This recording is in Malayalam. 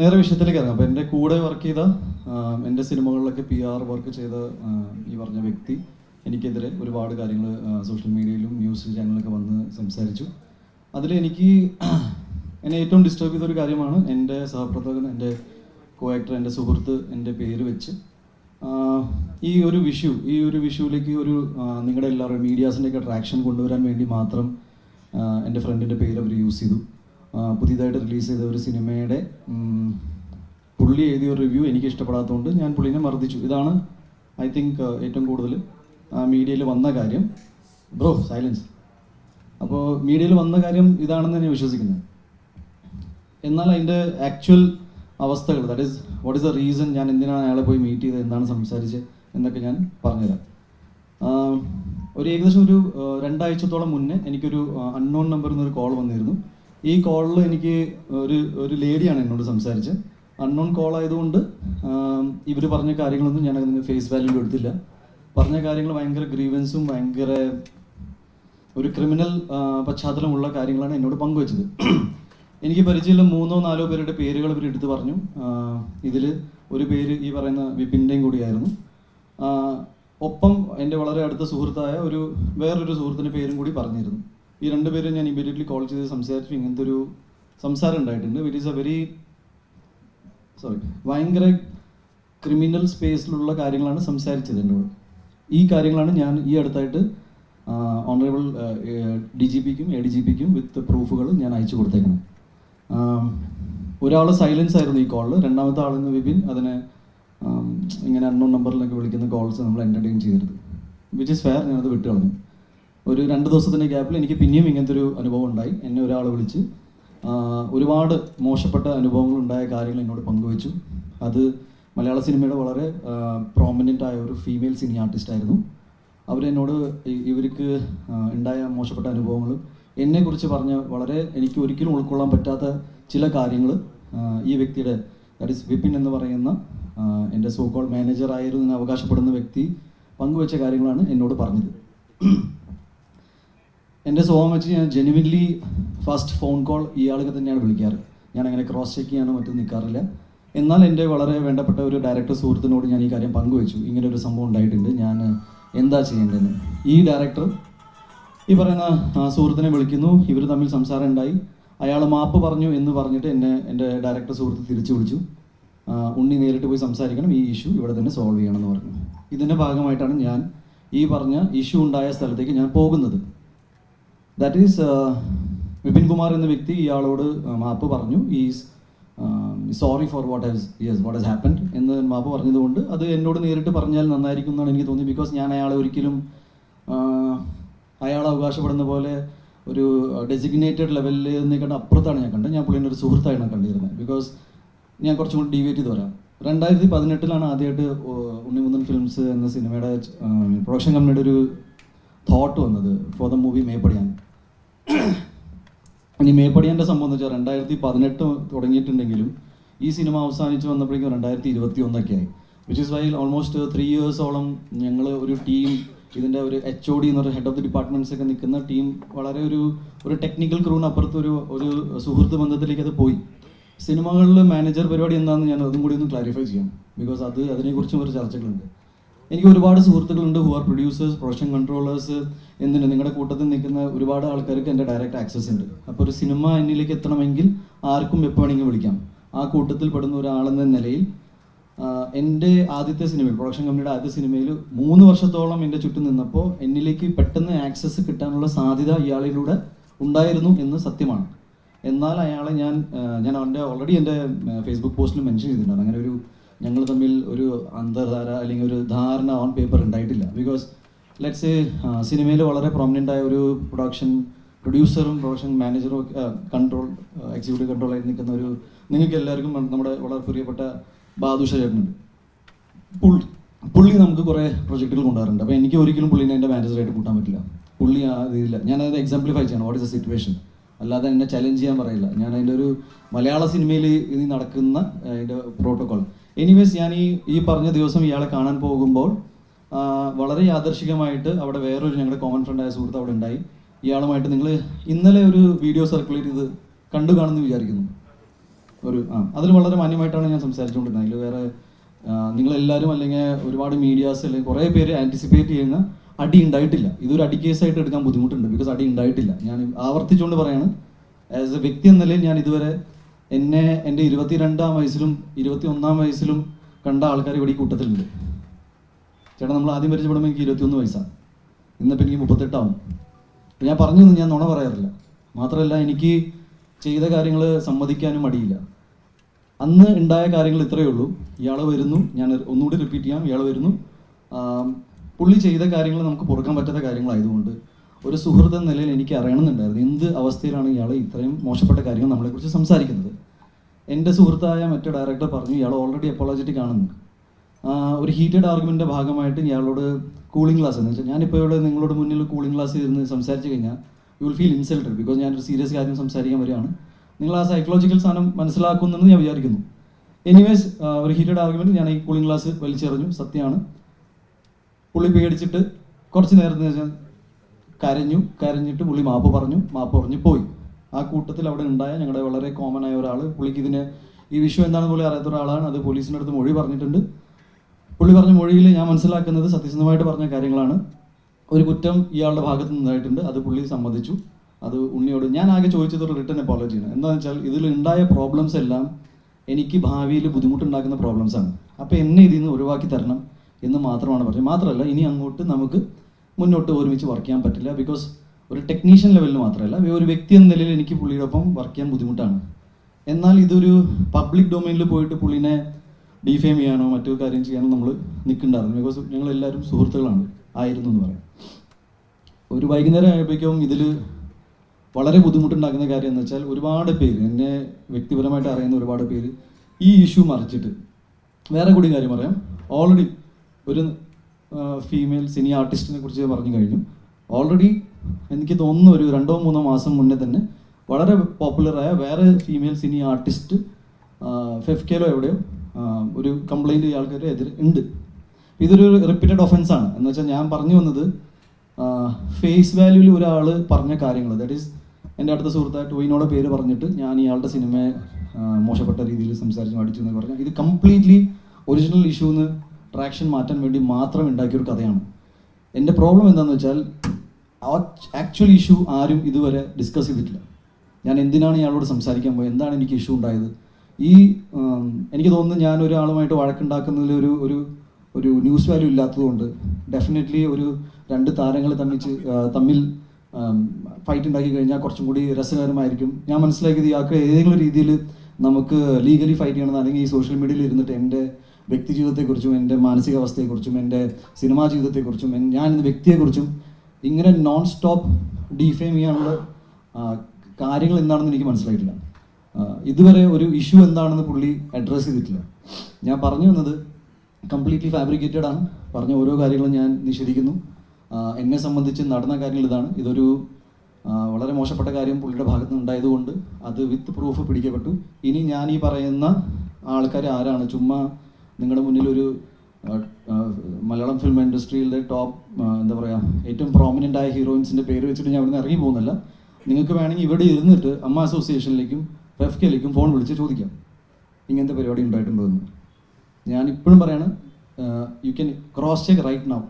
നേരെ വിഷയത്തിലേക്ക് ഇറങ്ങാം. അപ്പോൾ എന്റെ കൂടെ വർക്ക് ചെയ്ത എന്റെ സിനിമകളിലൊക്കെ പി ആർ വർക്ക് ചെയ്ത ഈ പറഞ്ഞ വ്യക്തി എനിക്കെതിരെ ഒരുപാട് കാര്യങ്ങൾ സോഷ്യൽ മീഡിയയിലും ന്യൂസ് ചാനലിലൊക്കെ വന്ന് സംസാരിച്ചു. അതിൽ എനിക്ക് എന്നെ ഏറ്റവും ഡിസ്റ്റർബ് ചെയ്ത ഒരു കാര്യമാണ് എന്റെ സഹപ്രവർത്തകൻ എന്റെ കോ ആക്ടർ എന്റെ സുഹൃത്ത് എന്റെ പേര് വെച്ച്. ഈ ഒരു വിഷു ഈ ഒരു വിഷുവിലേക്ക് ഒരു നിങ്ങളുടെ എല്ലാവരും മീഡിയാസിന്റെയൊക്കെ അട്രാക്ഷൻ കൊണ്ടുവരാൻ വേണ്ടി മാത്രം എന്റെ ഫ്രണ്ടിന്റെ പേര് അവർ യൂസ് ചെയ്തു. പുതിയതായിട്ട് റിലീസ് ചെയ്ത ഒരു സിനിമയുടെ പുള്ളി എഴുതിയ ഒരു റിവ്യൂ എനിക്ക് ഇഷ്ടപ്പെടാത്തതുകൊണ്ട് ഞാൻ പുള്ളിനെ മർദ്ദിച്ചു. ഇതാണ് ഐ തിങ്ക് ഏറ്റവും കൂടുതൽ മീഡിയയിൽ വന്ന കാര്യം. ബ്രോ സൈലൻസ് അപ്പോൾ മീഡിയയിൽ വന്ന കാര്യം ഇതാണെന്ന് ഞാൻ വിശ്വസിക്കുന്നത് എന്നാൽ അതിന്റെ ആക്ച്വൽ അവസ്ഥകൾ that is what is the reason ഞാൻ എന്തിനാണ് അയാളെ പോയി മീറ്റ് ചെയ്തത് എന്താണ് സംസാരിച്ചത് എന്നൊക്കെ ഞാൻ പറഞ്ഞുതരാം. ഒരു ഏകദേശം ഒരു രണ്ടാഴ്ചത്തോളം മുന്നേ എനിക്കൊരു അൺനോൺ നമ്പറിൽ നിന്നൊരു കോൾ വന്നിരുന്നു. ഈ കോളിൽ എനിക്ക് ഒരു ഒരു ലേഡിയാണ് എന്നോട് സംസാരിച്ച് അൺനോൺ കോൾ ആയതുകൊണ്ട് ഇവർ പറഞ്ഞ കാര്യങ്ങളൊന്നും ഞാൻ അതിന് ഫേസ് വാല്യൂ എടുത്തില്ല. പറഞ്ഞ കാര്യങ്ങൾ ഭയങ്കര ഗ്രീവൻസും ഭയങ്കര ഒരു ക്രിമിനൽ പശ്ചാത്തലമുള്ള കാര്യങ്ങളാണ് എന്നോട് പങ്കുവച്ചത്. എനിക്ക് പരിചയമുള്ള മൂന്നോ നാലോ പേരുടെ പേരുകൾ ഇവർ എടുത്തു പറഞ്ഞു. ഇതിൽ ഒരു പേര് ഈ പറയുന്ന വിപിന്റെയും കൂടിയായിരുന്നു. ഒപ്പം എന്റെ വളരെ അടുത്ത സുഹൃത്തായ ഒരു വേറൊരു സുഹൃത്തിന്റെ പേരും കൂടി പറഞ്ഞിരുന്നു. ഈ രണ്ടുപേരും ഞാൻ ഇമ്മീഡിയറ്റ്ലി കോൾ ചെയ്ത് സംസാരിച്ചു. ഇങ്ങനത്തെ ഒരു സംസാരം ഉണ്ടായിട്ടുണ്ട്. With is a very sorry ഭയങ്കര ക്രിമിനൽ സ്പേസിലുള്ള കാര്യങ്ങളാണ് സംസാരിച്ചത് എന്നോട്. ഈ കാര്യങ്ങളാണ് ഞാൻ ഈ അടുത്തായിട്ട് ഓണറബിൾ ഡി ജി പിക്കും എ ഡി ജി പിക്കും വിത്ത് പ്രൂഫുകൾ ഞാൻ അയച്ചു കൊടുത്തേക്കുന്നത് ഒരാൾ സൈലൻസ് ആയിരുന്നു ഈ കോളിൽ രണ്ടാമത്തെ ആളെന്ന് വിപിൻ അതിനെ ഇങ്ങനെ അണ്ണോ നമ്പറിലൊക്കെ വിളിക്കുന്ന കോൾസ് നമ്മൾ എന്റർടൈൻ ചെയ്തിരുന്നു വിച്ച് ഇസ് ഫെയർ ഞാനത് വിട്ട് കളഞ്ഞു ഒരു രണ്ട് ദിവസത്തിന്റെ ഗ്യാപ്പിൽ എനിക്ക് പിന്നെയും ഇങ്ങനത്തെ ഒരു അനുഭവം ഉണ്ടായി. എന്നെ ഒരാൾ വിളിച്ച് ഒരുപാട് മോശപ്പെട്ട അനുഭവങ്ങൾ ഉണ്ടായ കാര്യങ്ങൾ എന്നോട് പങ്കുവച്ചു. അത് മലയാള സിനിമയുടെ വളരെ പ്രോമിനന്റ് ആയ ഒരു ഫീമെയിൽ സിനി ആർട്ടിസ്റ്റ് ആയിരുന്നു. അവരെന്നോട് ഇവർക്ക് ഉണ്ടായ മോശപ്പെട്ട അനുഭവങ്ങൾ എന്നെക്കുറിച്ച് പറഞ്ഞ വളരെ എനിക്ക് ഒരിക്കലും ഉൾക്കൊള്ളാൻ പറ്റാത്ത ചില കാര്യങ്ങൾ ഈ വ്യക്തിയുടെ ദാറ്റ് ഇസ് വിപിൻ എന്ന് പറയുന്ന എന്റെ സോക്കോൾ മാനേജർ ആയിരുന്നു എന്ന് അവകാശപ്പെടുന്ന വ്യക്തി പങ്കുവച്ച കാര്യങ്ങളാണ് എന്നോട് പറഞ്ഞത്. എന്റെ സ്വഭാവം വെച്ച് ഞാൻ ജെനുവിൻലി ഫസ്റ്റ് ഫോൺ കോൾ ഇയാൾക്ക് തന്നെയാണ് വിളിക്കാറ്. ഞാൻ അങ്ങനെ ക്രോസ് ചെക്ക് ചെയ്യാനോ മറ്റും നിൽക്കാറില്ല എന്നാൽ എന്റെ വളരെ വേണ്ടപ്പെട്ട ഒരു ഡയറക്ടർ സുഹൃത്തിനോട് ഞാൻ ഈ കാര്യം പങ്കുവച്ചു. ഇങ്ങനെ ഒരു സംഭവം ഉണ്ടായിട്ടുണ്ട്. ഞാൻ എന്താ ചെയ്യേണ്ടതെന്ന്. ഈ ഡയറക്ടർ ഈ പറയുന്ന സുഹൃത്തിനെ വിളിക്കുന്നു. ഇവർ തമ്മിൽ സംസാരം ഉണ്ടായി. അയാൾ മാപ്പ് പറഞ്ഞു എന്ന് പറഞ്ഞിട്ട് എന്നെ എന്റെ ഡയറക്ടർ സുഹൃത്ത് തിരിച്ചു വിളിച്ചു. ഉണ്ണി നേരിട്ട് പോയി സംസാരിക്കണം. ഈ ഇഷ്യൂ ഇവിടെ തന്നെ സോൾവ് ചെയ്യണം എന്ന് പറഞ്ഞു. ഇതിന്റെ ഭാഗമായിട്ടാണ് ഞാൻ ഈ പറഞ്ഞ ഇഷ്യൂ ഉണ്ടായ സ്ഥലത്തേക്ക് ഞാൻ പോകുന്നത്. ദാറ്റ് ഈസ് വിപിൻ കുമാർ എന്ന വ്യക്തി ഇയാളോട് മാപ്പ് പറഞ്ഞു. Is sorry for what has yes what has happened എന്ന് മാപ്പ് പറഞ്ഞതുകൊണ്ട് അത് എന്നോട് നേരിട്ട് പറഞ്ഞാൽ നന്നായിരിക്കും എന്നാണ് എനിക്ക് തോന്നി. ബിക്കോസ് ഞാൻ അയാളെ ഒരിക്കലും അയാൾ അവകാശപ്പെടുന്ന പോലെ ഒരു ഡെസിഗ്നേറ്റഡ് ലെവലിൽ നിൽക്കേണ്ട അപ്പുറത്താണ് ഞാൻ കണ്ടത്. ഞാൻ പുള്ളിന്റെ ഒരു സുഹൃത്തായിട്ടാണ് കണ്ടിരുന്നത്. ബിക്കോസ് ഞാൻ കുറച്ചും കൂടി ഡീവേറ്റ് ചെയ്ത് വരാം. രണ്ടായിരത്തി പതിനെട്ടിലാണ് ആദ്യമായിട്ട് ഉണ്ണിമുന്തൻ ഫിലിംസ് എന്ന സിനിമയുടെ പ്രൊഡക്ഷൻ കമ്പനിയുടെ ഒരു തോട്ട് വന്നത്. For the movie Meppadiyan. ഇനി മേപ്പടിയാന്റെ വെച്ചാൽ രണ്ടായിരത്തി പതിനെട്ട് തുടങ്ങിയിട്ടുണ്ടെങ്കിലും ഈ സിനിമ അവസാനിച്ച് വന്നപ്പോഴേക്കും രണ്ടായിരത്തി ഇരുപത്തി ഒന്നൊക്കെ ആയി which is why almost three ഇയേഴ്സോളം ഞങ്ങൾ ഒരു ടീം ഇതിന്റെ ഒരു എച്ച് ഒ ഡി എന്ന് പറയുന്ന ഹെഡ് ഓഫ് ദി ഡിപ്പാർട്ട്മെന്റ്സ് ഒക്കെ നിൽക്കുന്ന ടീം വളരെ ഒരു ഒരു ടെക്നിക്കൽ ക്രൂവിന് അപ്പുറത്ത് ഒരു ഒരു സുഹൃത്ത് ബന്ധത്തിലേക്ക് അത് പോയി. സിനിമകളിൽ മാനേജർ പരിപാടി എന്താണെന്ന് ഞാൻ അതും കൂടി ഒന്ന് ക്ലാരിഫൈ ചെയ്യാം. ബിക്കോസ് അത് അതിനെക്കുറിച്ചും ഒരു ചർച്ചകളുണ്ട്. എനിക്ക് ഒരുപാട് സുഹൃത്തുക്കളുണ്ട് who are producers production controllers എന്തിന് നിങ്ങളുടെ കൂട്ടത്തിൽ നിൽക്കുന്ന ഒരുപാട് ആൾക്കാർക്ക് എന്റെ ഡയറക്റ്റ് ആക്സസ് ഉണ്ട്. അപ്പോൾ ഒരു സിനിമ എന്നിലേക്ക് എത്തണമെങ്കിൽ ആർക്കും എപ്പോൾ വേണമെങ്കിൽ വിളിക്കാം. ആ കൂട്ടത്തിൽ പെടുന്ന ഒരാളെന്ന നിലയിൽ എന്റെ ആദ്യത്തെ സിനിമയിൽ പ്രൊഡക്ഷൻ കമ്പനിയുടെ ആദ്യത്തെ സിനിമയിൽ മൂന്ന് വർഷത്തോളം എന്റെ ചുറ്റും നിന്നപ്പോൾ എന്നിലേക്ക് പെട്ടെന്ന് ആക്സസ് കിട്ടാനുള്ള സാധ്യത ഇയാളിലൂടെ ഉണ്ടായിരുന്നു എന്ന് സത്യമാണ്. എന്നാൽ അയാളെ ഞാൻ ഞാൻ അവന്റെ ഓൾറെഡി എന്റെ ഫേസ്ബുക്ക് പോസ്റ്റിൽ മെൻഷൻ ചെയ്തിട്ടുണ്ടായിരുന്നു അങ്ങനെ ഒരു ഞങ്ങൾ തമ്മിൽ ഒരു അന്തർധാര അല്ലെങ്കിൽ ഒരു ധാരണ ഓൺ പേപ്പർ ഉണ്ടായിട്ടില്ല. ബിക്കോസ് ലെറ്റ്സ് സിനിമയിൽ വളരെ പ്രോമിനന്റ് ആയ ഒരു പ്രൊഡക്ഷൻ പ്രൊഡ്യൂസറും പ്രൊഡക്ഷൻ മാനേജറും കൺട്രോൾ എക്സിക്യൂട്ടീവ് കൺട്രോൾ ആയി നിൽക്കുന്ന ഒരു നിങ്ങൾക്ക് എല്ലാവർക്കും നമ്മുടെ വളരെ പ്രിയപ്പെട്ട ബാദുഷ ചേട്ടനുണ്ട് പുള്ളി പുള്ളി നമുക്ക് കുറേ പ്രൊജക്റ്റുകൾ കൊണ്ടുവരാറുണ്ട്. അപ്പോൾ എനിക്ക് ഒരിക്കലും പുള്ളിനെ എന്റെ മാനേജറായിട്ട് കൂട്ടാൻ പറ്റില്ല. പുള്ളി ആ ഇതില്ല. ഞാനത് എക്സാംപ്ലിഫൈ ചെയ്യണം. വാട്ട് ഇസ് എ സിറ്റുവേഷൻ അല്ലാതെ എന്നെ ചലഞ്ച് ചെയ്യാൻ പറയില്ല. ഞാൻ അതിന്റെ ഒരു മലയാള സിനിമയിൽ ഇനി നടക്കുന്ന അതിന്റെ പ്രോട്ടോകോൾ എനിവേസ് ഞാൻ ഈ ഈ പറഞ്ഞ ദിവസം ഇയാളെ കാണാൻ പോകുമ്പോൾ വളരെ യാദർശികമായിട്ട് അവിടെ വേറൊരു ഞങ്ങളുടെ കോമൺ ഫ്രണ്ടായ സുഹൃത്ത് അവിടെ ഉണ്ടായി. ഇയാളുമായിട്ട് നിങ്ങൾ ഇന്നലെ ഒരു വീഡിയോ സർക്കുലേറ്റ് ചെയ്ത് കണ്ടു കാണുമെന്ന് വിചാരിക്കുന്നു. ഒരു ആ അതിൽ വളരെ മാന്യമായിട്ടാണ് ഞാൻ സംസാരിച്ചുകൊണ്ടിരുന്നത്. അതിൽ വേറെ നിങ്ങളെല്ലാവരും അല്ലെങ്കിൽ ഒരുപാട് മീഡിയാസ് അല്ലെങ്കിൽ കുറേ പേര് ആന്റിസിപ്പേറ്റ് ചെയ്യുന്ന അടി ഉണ്ടായിട്ടില്ല. ഇതൊരു അടി കേസായിട്ട് എടുക്കാൻ ബുദ്ധിമുട്ടുണ്ട്. ബിക്കോസ് അടി ഉണ്ടായിട്ടില്ല. ഞാൻ ആവർത്തിച്ചുകൊണ്ട് പറയാണ് ആസ് എ വ്യക്തി എന്ന നിലയിൽ ഞാൻ ഇതുവരെ എന്നെ എന്റെ ഇരുപത്തിരണ്ടാം വയസ്സിലും ഇരുപത്തി ഒന്നാം വയസ്സിലും കണ്ട ആൾക്കാർ ഇവിടെ ഈ കൂട്ടത്തിലുണ്ട്. ചേട്ടാ നമ്മൾ ആദ്യം പരിചയപ്പെടുമ്പോൾ എനിക്ക് ഇരുപത്തിയൊന്ന് വയസ്സാണ് ഇന്നിപ്പോൾ എനിക്ക് മുപ്പത്തെട്ടാവും. ഞാൻ പറഞ്ഞു ഞാൻ നുണ പറയാറില്ല. മാത്രമല്ല എനിക്ക് ചെയ്ത കാര്യങ്ങൾ സമ്മതിക്കാനും മടിയില്ല. അന്ന് ഉണ്ടായ കാര്യങ്ങൾ ഇത്രയേ ഉള്ളൂ. ഇയാൾ വരുന്നു. ഞാൻ ഒന്നുകൂടി റിപ്പീറ്റ് ചെയ്യാം. ഇയാൾ വരുന്നു. പുള്ളി ചെയ്ത കാര്യങ്ങൾ നമുക്ക് പൊറുക്കാൻ പറ്റാത്ത കാര്യങ്ങളായതുകൊണ്ട് ഒരു സുഹൃത്ത് എന്ന നിലയിൽ എനിക്ക് അറിയണമെന്നുണ്ടായിരുന്നു. എന്ത് അവസ്ഥയിലാണ് ഇയാൾ ഇത്രയും മോശപ്പെട്ട കാര്യങ്ങൾ നമ്മളെക്കുറിച്ച് സംസാരിക്കുന്നത്? എന്റെ സുഹൃത്തായ മറ്റേ ഡയറക്ടർ പറഞ്ഞു ഇയാൾ ഓൾറെഡി അപ്പോളജറ്റിക് ആണെന്ന്. ഒരു ഹീറ്റഡ് ആർഗ്യുമെന്റെ ഭാഗമായിട്ട് ഇയാളോട് കൂളിംഗ് ക്ലാസ് എന്ന് വെച്ചാൽ ഞാനിപ്പോൾ ഇവിടെ നിങ്ങളോട് മുന്നിൽ കൂളിംഗ് ക്ലാസ് ഇരുന്ന് സംസാരിച്ച് കഴിഞ്ഞാൽ you will feel insulted because ഞാനൊരു സീരിയസ് കാര്യം സംസാരിക്കാൻ വരികയാണ്. നിങ്ങൾ ആ സൈക്കോളജിക്കൽ സാധനം മനസ്സിലാക്കുന്നെന്ന് ഞാൻ വിചാരിക്കുന്നു. എനിവേസ് ഒരു ഹീറ്റഡ് ആർഗ്യുമെന്റ് ഞാൻ ഈ കൂളിംഗ് ക്ലാസ് വലിച്ചെറിഞ്ഞു. സത്യമാണ്. പുള്ളി പേടിച്ചിട്ട് കുറച്ച് നേരത്തെ കരഞ്ഞു കരഞ്ഞിട്ട് പുള്ളി മാപ്പ് പറഞ്ഞു മാപ്പ് പറഞ്ഞു പോയി. ആ കൂട്ടത്തിൽ അവിടെ ഉണ്ടായ ഞങ്ങളുടെ വളരെ കോമൺ ആയ ഒരാൾ പുള്ളിക്ക് ഇതിന് ഈ വിഷയം എന്താണെന്ന് പുള്ളി അറിയാത്ത ഒരാളാണ്. അത് പോലീസിന്റെ അടുത്ത് മൊഴി പറഞ്ഞിട്ടുണ്ട്. പുള്ളി പറഞ്ഞ മൊഴിയിൽ ഞാൻ മനസ്സിലാക്കുന്നത് സത്യസന്ധമായിട്ട് പറഞ്ഞ കാര്യങ്ങളാണ്. ഒരു കുറ്റം ഇയാളുടെ ഭാഗത്ത് നിന്നായിട്ടുണ്ട്. അത് പുള്ളി സമ്മതിച്ചു. അത് ഉണ്ണിയോട് ഞാൻ ആകെ ചോദിച്ചത് ഒരു റിട്ടേൺ അപ്പോളജിയാണ് എന്താണെന്ന് വെച്ചാൽ ഇതിൽ ഉണ്ടായ പ്രോബ്ലംസ് എല്ലാം എനിക്ക് ഭാവിയിൽ ബുദ്ധിമുട്ടുണ്ടാക്കുന്ന പ്രോബ്ലംസ് ആണ്. അപ്പോൾ എന്നെ ഇതിൽ നിന്ന് ഒഴിവാക്കി തരണം എന്ന് മാത്രമാണ് പറഞ്ഞത്. മാത്രമല്ല ഇനി അങ്ങോട്ട് നമുക്ക് മുന്നോട്ട് ഒരുമിച്ച് വർക്ക് ചെയ്യാൻ പറ്റില്ല. ബിക്കോസ് ഒരു ടെക്നീഷ്യൻ ലെവലിൽ മാത്രമല്ല ഒരു വ്യക്തി എന്ന നിലയിൽ എനിക്ക് പുള്ളിയുടെ ഒപ്പം വർക്ക് ചെയ്യാൻ ബുദ്ധിമുട്ടാണ്. എന്നാൽ ഇതൊരു പബ്ലിക് ഡൊമൈനിൽ പോയിട്ട് പുള്ളിനെ ഡിഫെയിം ചെയ്യാനോ മറ്റു കാര്യം ചെയ്യാനോ നമ്മൾ നിൽക്കണ്ടായിരുന്നു ബിക്കോസ് ഞങ്ങൾ എല്ലാവരും സുഹൃത്തുക്കളാണ്. ആയിരുന്നു എന്ന് പറയാം. ഒരു വൈകുന്നേരം ആയപ്പോഴേക്കും ഇതിൽ വളരെ ബുദ്ധിമുട്ടുണ്ടാക്കുന്ന കാര്യം എന്ന് വെച്ചാൽ ഒരുപാട് പേര് എന്നെ വ്യക്തിപരമായിട്ട് അറിയുന്ന ഒരുപാട് പേര് ഈ ഇഷ്യൂ മറിച്ചിട്ട്. വേറെ കൂടി കാര്യം പറയാം. ഓൾറെഡി ഒരു ഫീമെയിൽ സിനി ആർട്ടിസ്റ്റിനെ കുറിച്ച് പറഞ്ഞു കഴിഞ്ഞു. ഓൾറെഡി എനിക്ക് തോന്നുന്നു ഒരു രണ്ടോ മൂന്നോ മാസം മുന്നേ തന്നെ വളരെ പോപ്പുലറായ വേറെ ഫീമെയിൽ സിനി ആർട്ടിസ്റ്റ് ഫെഫ്കേലോ എവിടെയോ ആ, ഒരു കംപ്ലൈന്റ് ഇയാൾക്കൊരു എതിർ ഉണ്ട്. ഇതൊരു റിപ്പീറ്റഡ് ഒഫൻസ് ആണ്. എന്ന് വെച്ചാൽ ഞാൻ പറഞ്ഞു വന്നത് ഫേസ് വാല്യൂവിൽ ഒരാൾ പറഞ്ഞ കാര്യങ്ങൾ ദാറ്റ് ഈസ് എന്റെ അടുത്ത സുഹൃത്തായ ടോയിനോടെ പേര് പറഞ്ഞിട്ട് ഞാൻ ഇയാളുടെ സിനിമയെ മോശപ്പെട്ട രീതിയിൽ സംസാരിച്ചു അടിച്ചു എന്ന് പറഞ്ഞാൽ ഇത് കംപ്ലീറ്റ്ലി ഒറിജിനൽ ഇഷ്യൂ ഇഷ്യൂന്ന് ട്രാക്ഷൻ മാറ്റാൻ വേണ്ടി മാത്രം ഉണ്ടാക്കിയൊരു കഥയാണ്. എന്റെ പ്രോബ്ലം എന്താണെന്ന് വെച്ചാൽ ആക്ച്വൽ ഇഷ്യൂ ആരും ഇതുവരെ ഡിസ്കസ് ചെയ്തിട്ടില്ല. ഞാൻ എന്തിനാണ് ഇയാളോട് സംസാരിക്കാൻ പോയത്? എന്താണ് എനിക്ക് ഇഷ്യൂ ഉണ്ടായത്? ഈ എനിക്ക് തോന്നുന്നു ഞാൻ ഒരാളുമായിട്ട് വഴക്കുണ്ടാക്കുന്നതിൽ ഒരു ഒരു ഒരു ന്യൂസ് വാല്യൂ ഇല്ലാത്തതുകൊണ്ട് ഡെഫിനറ്റ്ലി ഒരു രണ്ട് താരങ്ങൾ തമ്മിൽ തമ്മിൽ ഫൈറ്റ് ഉണ്ടാക്കി കഴിഞ്ഞാൽ കുറച്ചും കൂടി രസകരമായിരിക്കും. ഞാൻ മനസ്സിലാക്കിയത് ഇയാൾക്ക് ഏതെങ്കിലും രീതിയിൽ നമുക്ക് ലീഗലി ഫൈറ്റ് ചെയ്യണം അല്ലെങ്കിൽ ഈ സോഷ്യൽ മീഡിയയിൽ ഇരുന്നിട്ട് എന്റെ വ്യക്തി ജീവിതത്തെക്കുറിച്ചും എന്റെ മാനസികാവസ്ഥയെക്കുറിച്ചും എന്റെ സിനിമാ ജീവിതത്തെക്കുറിച്ചും ഞാൻ എന്ന വ്യക്തിയെക്കുറിച്ചും ഇങ്ങനെ നോൺ സ്റ്റോപ്പ് ഡീഫെയിം ചെയ്യാനുള്ള കാര്യങ്ങൾ എന്താണെന്ന് എനിക്ക് മനസ്സിലായിട്ടില്ല. ഇതുവരെ ഒരു ഇഷ്യൂ എന്താണെന്ന് പുള്ളി അഡ്രസ്സ് ചെയ്തിട്ടില്ല. ഞാൻ പറഞ്ഞു വന്നത് കംപ്ലീറ്റ്ലി ഫാബ്രിക്കേറ്റഡ് ആണ്. പറഞ്ഞ ഓരോ കാര്യങ്ങളും ഞാൻ നിഷേധിക്കുന്നു. എന്നെ സംബന്ധിച്ച് നടന്ന കാര്യങ്ങൾ ഇതാണ്. ഇതൊരു വളരെ മോശപ്പെട്ട കാര്യം പുള്ളിയുടെ ഭാഗത്ത് ഉണ്ടായതുകൊണ്ട് അത് വിത്ത് പ്രൂഫ് പിടിക്കപ്പെട്ടു. ഇനി ഞാൻ ഈ പറയുന്ന ആൾക്കാർ ആരാണ്? ചുമ്മാ നിങ്ങളുടെ മുന്നിൽ ഒരു മലയാളം ഫിലിം ഇൻഡസ്ട്രിയിലെ ടോപ്പ് എന്താ പറയുക ഏറ്റവും പ്രോമിനന്റ് ആയ ഹീറോയിൻസിന്റെ പേര് വെച്ചിട്ട് ഞാൻ ഇവിടുന്ന് ഇറങ്ങി പോകുന്നില്ല നിങ്ങൾക്ക് വേണമെങ്കിൽ ഇവിടെ ഇരുന്നിട്ട് അമ്മ അസോസിയേഷനിലേക്കും എഫ് കെയിലേക്കും ഫോൺ വിളിച്ച് ചോദിക്കാം. ഇങ്ങനത്തെ പരിപാടി ഉണ്ടായിട്ടുണ്ടോ എന്ന് ഞാൻ ഇപ്പോഴും പറയാണ് you can cross check right now